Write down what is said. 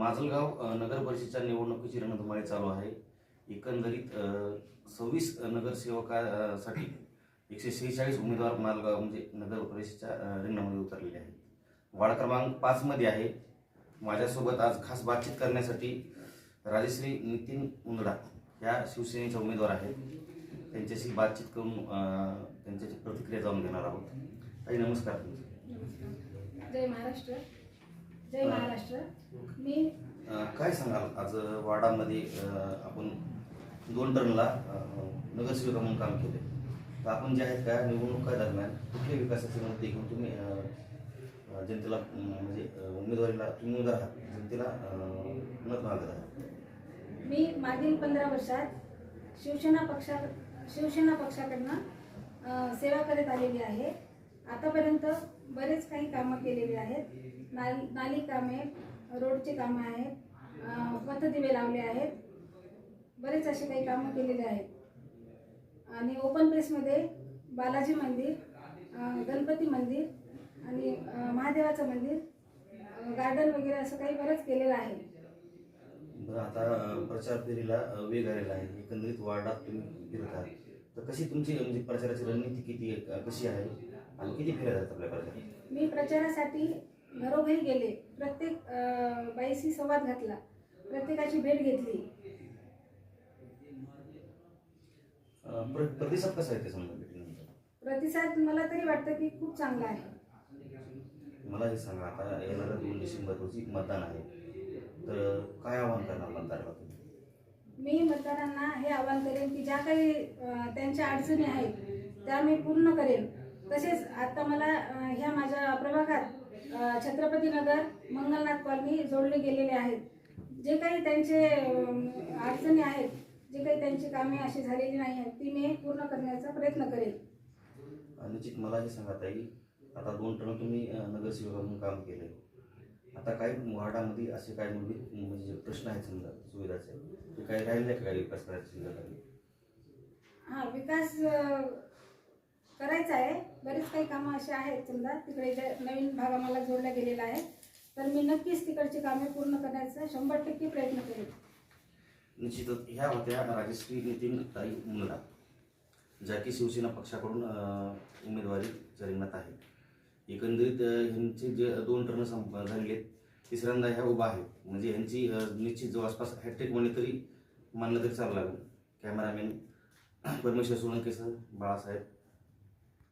परिषदेच्या निवडणुकीची रणधुमाळी चालू आहे. एकंदरीत सव्वीस नगरसेवकासाठी एकशे शेहेचाळीस उमेदवार मालगाव म्हणजे नगर परिषदेच्या रिंगणामध्ये उतरलेले आहेत. वार्ड क्रमांक पाचमध्ये आहे. माझ्यासोबत आज खास बातचीत करण्यासाठी राजश्री नितीन उंदडा ह्या शिवसेनेचा उमेदवार आहेत. त्यांच्याशी बातचीत करून त्यांच्याशी त्यांच्याची प्रतिक्रिया जाऊन घेणार आहोत. ताई नमस्कार. जय महाराष्ट्र. जय महाराष्ट्र. मी काय सांगाल? आज वार्डामध्ये अ, आपण दोन टर्नला नगरसेविका म्हणून काम केले. तर आपण जे आहेत का निवडणुका दरम्यान कुठल्या विकासाचे मुद्दे घेऊन तुम्ही जनतेला म्हणजे उमेदवारीला तुम्ही उमेदवार आहात जनतेला मत मागत आहात मी मागील पंधरा वर्षात शिवसेना पक्षा शिवसेना पक्षाकडनं सेवा करत आलेली आहे. आतापर्यंत बरेच काही कामं केलेली आहेत. नाल नाली कामे रोडची कामं आहेत पथदिवे लावले आहेत. बरेच असे काही कामं केलेले आहेत. आणि ओपन प्लेसमध्ये बालाजी मंदिर गणपती मंदिर आणि महादेवाचं मंदिर गार्डन वगैरे असं काही बरंच केलेलं आहे. बरं आता प्रचार फेरीला वेग आलेला आहे. एकंदरीत वार्डात तुम्ही फिरत. तर कशी तुमची म्हणजे प्रचाराची रणनीती किती कशी आहे? आणि किती फिरत आहेत आपल्या प्रचारात मी प्रचारासाठी घरोघरी गेले. प्रत्येक अ, बाईशी संवाद घातला. प्रत्येकाची भेट घेतली. अ, प्र- प्रतिसाद कसा आहे ते समजा भेटीनंतर? प्रतिसाद मला तरी वाटतं की खूप चांगला आहे. मला हे सांगा आता येणाऱ्या दोन डिसेंबर रोजी मतदान आहे. तर काय आव्हान करणार मतदाराला तुम्ही? मी मतदारांना हे आवाहन करेन की ज्या काही अ, त्यांच्या अडचणी आहेत त्या मी पूर्ण करेन. तसेच आता मला ह्या माझ्या प्रभागात छत्रपती नगर मंगलनाथ कॉलनी जोडले गेलेले आहेत. जे काही त्यांचे अडचणी आहेत जे काही त्यांची कामे अशी झालेली नाही आहेत ती मी पूर्ण करण्याचा प्रयत्न करेन अ, निश्चित मला हे सांगा ताई. आता दोन टर्म तुम्ही नगरसेवक म्हणून काम केले आता काही वार्डामध्ये असे काही मूलभूत म्हणजे प्रश्न आहेत समजा सुविधाचे ते काही राहिले काही विकास करायचे हा विकास करायचं आहे. बरेच काही कामं अशी आहेत समजा. तिकडे जे नवीन भाग आम्हाला जोडला गेलेला आहे. तर मी नक्कीच तिकडची कामे पूर्ण करण्याचा शंभर टक्के प्रयत्न करेन. निश्चितच ह्या होत्या राजश्री नितीन ताई मुंदडा ज्या की शिवसेना पक्षाकडून उमेदवारी रिंगणात आहे. एकंदरीत ह्यांचे जे दोन टर्न संप झालेले आहेत तिसऱ्यांदा ह्या उभा आहेत. म्हणजे ह्यांची निश्चित जवळपास हॅट्रिक म्हणे तरी मानलं तरी चालू लागेल. कॅमेरामॅन परमेश्वर सोळंकेसह बाळासाहेब